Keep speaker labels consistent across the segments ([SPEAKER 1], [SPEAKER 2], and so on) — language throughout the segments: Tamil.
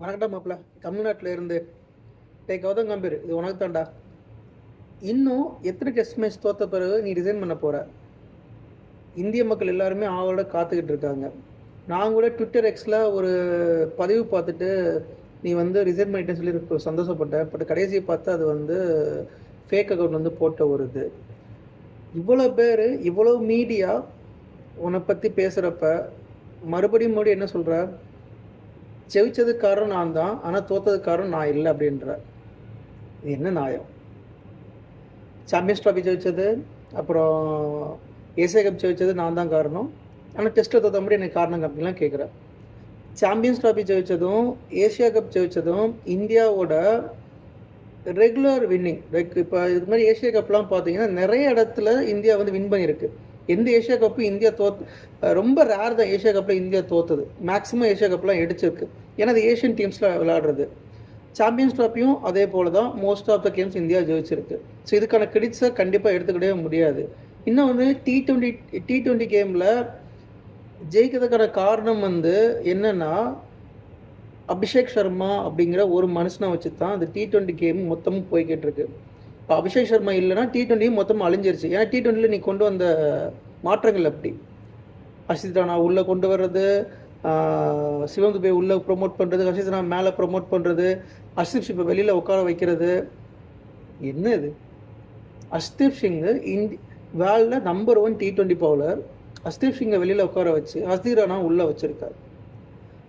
[SPEAKER 1] வணக்கம்டா மாப்பிள்ள. தமிழ்நாட்டில் இருந்து. டே கௌதம் கம்பீர் இது உனக்கு தான்டா இன்னும் எத்தனை டெஸ்ட் மேட்ச் தோத்த பிறகு நீ ரிசைன் பண்ண போகிற இந்திய மக்கள் எல்லாருமே ஆவலோட காத்துக்கிட்டு இருக்காங்க. நான் கூட ட்விட்டர் எக்ஸில் ஒரு பதிவு பார்த்துட்டு நீ வந்து ரிசைன் பண்ணிட்டேன்னு சொல்லி ரொம்ப சந்தோஷப்பட்டேன். பட் கடைசியை பார்த்து அது வந்து ஃபேக் அக்கௌண்ட் வந்து போட்ட ஒரு இது. இவ்வளோ பேர் இவ்வளோ மீடியா உன்னை பற்றி பேசுகிறப்ப மறுபடியும் மறுபடியும் என்ன சொல்கிற ஜெயிச்சதுக்கு காரணம் நான் தான் ஆனால் தோத்ததுக்கு காரணம் நான் இல்லை அப்படின்ற. என்ன நியாயம்? சாம்பியன்ஸ் ட்ராஃபி ஜெயிச்சது அப்புறம் ஏசியா கப் ஜெயிச்சது நான் தான் காரணம். ஆனால் டெஸ்ட்டில் தோத்த மாதிரி எனக்கு காரணம் அப்படின்லாம் கேட்குறேன் சாம்பியன்ஸ் ட்ராஃபி ஜெயிச்சதும் ஏசியா கப் ஜெயிச்சதும் இந்தியாவோட ரெகுலர் வின்னிங் லைக் இப்போ இதுக்கு மாதிரி ஏசியா கப்லாம் பார்த்தீங்கன்னா நிறைய இடத்துல இந்தியா வந்து வின் பண்ணியிருக்கு. எந்த ஏஷியா கப்பு இந்தியா தோத் ரொம்ப ரேர் தான் ஏஷியா கப்பில் இந்தியா தோத்துது. மேக்ஸிமம் ஏஷியா கப்லாம் எடுச்சிருக்கு ஏன்னா அது ஏஷியன் டீம்ஸில் விளையாடுறது. சாம்பியன்ஸ் ட்ராஃபியும் அதே போல் தான் most of the games India ஜெயிச்சிருக்கு. So இதுக்கான கிரெடிட்ஸை கண்டிப்பாக எடுத்துக்கிடவே முடியாது. இன்னும் வந்து டி ட்வெண்ட்டி டி ட்வெண்ட்டி கேமில் ஜெயிக்கிறதுக்கான காரணம் வந்து என்னென்னா அபிஷேக் சர்மா அப்படிங்கிற ஒரு மனுஷனை வச்சு தான் அந்த டி ட்வெண்ட்டி கேம் மொத்தமும் போய்கிட்டு இருக்கு. இப்போ அபிஷேக் சர்மா இல்லைன்னா டி ட்வெண்ட்டியும் மொத்தமாக அழிஞ்சிருச்சு. ஏன்னா டி ட்வெண்ட்டியில் நீ கொண்டு வந்த மாற்றங்கள் அப்படி. ஹர்ஷித் ராணா உள்ளே கொண்டு வர்றது ஆஹ் சிவம் துபே உள்ளே ப்ரொமோட் பண்ணுறது ஹர்ஷித் ராணா மேலே ப்ரொமோட் பண்ணுறது ஹர்ஷிப் இப்போ வெளியில் உட்கார வைக்கிறது. என்ன இது? ஹர்ஷ்தீப் சிங்கு இந்தி வேர்ல்டில் number one T twenty bowler Harshdeep சிங்கை வெளியில் உட்கார வச்சு ஹர்ஷித் ராணா உள்ளே வச்சுருக்காரு.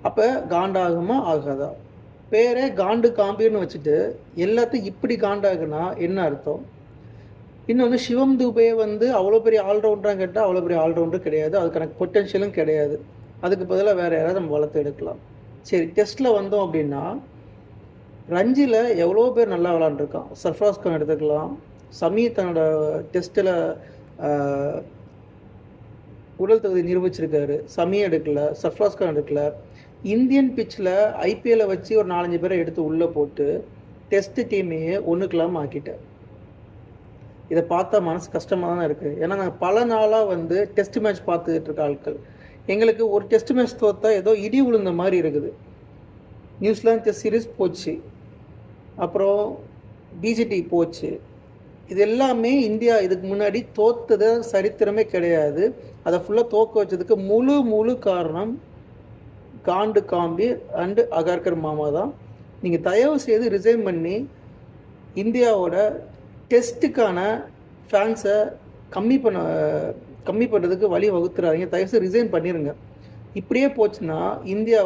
[SPEAKER 1] அப்போ காண்டாகுமா ஆகாதா? பேரே காண்டு காம்பீர்னு வச்சுட்டு எல்லாத்தையும் இப்படி காண்டாகுனா என்ன அர்த்தம்? இன்னொன்று சிவம் துபே வந்து அவ்வளோ பெரிய ஆல்ரவுண்டராக கேட்டால் அவ்வளோ பெரிய ஆல்ரவுண்டர் கிடையாது. அதுக்கான பொட்டென்ஷியலும் கிடையாது. அதுக்கு பதிலாக வேறு யாராவது நம்ம வளர்த்து எடுக்கலாம். சரி டெஸ்ட்டில் வந்தோம் அப்படின்னா ரஞ்சியில் எவ்வளோ பேர் நல்லா விளாண்டுருக்கான்? சர்ஃப்ராஸ் கான் எடுத்துக்கலாம் சமீ தன்னோட டெஸ்ட்டில் உடல் தகுதி நிரூபிச்சிருக்காரு. சமீ எடுக்கல சர்ஃப்ராஸ் கான் எடுக்கல. இந்தியன் பிச்சில் ஐபிஎல்லை வச்சு ஒரு நாலஞ்சு பேரை எடுத்து உள்ளே போட்டு டெஸ்ட் டீமையே ஒன்றுக்கெல்லாம் ஆக்கிட்டேன் இதை பார்த்தா மனசு கஷ்டமாக தான் இருக்குது ஏன்னா நாங்கள் பல நாளாக வந்து டெஸ்ட் மேட்ச் பார்த்துக்கிட்டு இருக்க ஆட்கள். எங்களுக்கு ஒரு டெஸ்ட் மேட்ச் தோத்தா ஏதோ இடி விழுந்த மாதிரி இருக்குது. நியூசிலாந்து டெஸ்ட் சீரிஸ் போச்சு. அப்புறம் பிஜிடி போச்சு. இது எல்லாமே இந்தியா இதுக்கு முன்னாடி தோத்தது சரித்திரமே கிடையாது. அதை ஃபுல்லாக தோக்க வச்சதுக்கு முழு முழு காரணம் காண்டு காம்பீர் அண்டு அகர்கர் மாமா தான். நீங்கள் தயவு செய்து ரிசைன் பண்ணி இந்தியாவோட டெஸ்ட்டுக்கான ஃபேன்ஸை கம்மி பண்ண கம்மி பண்ணுறதுக்கு வழி வகுத்துறாதீங்க. தயவு செய்து ரிசைன் பண்ணிடுங்க இப்படியே போச்சுன்னா இந்தியா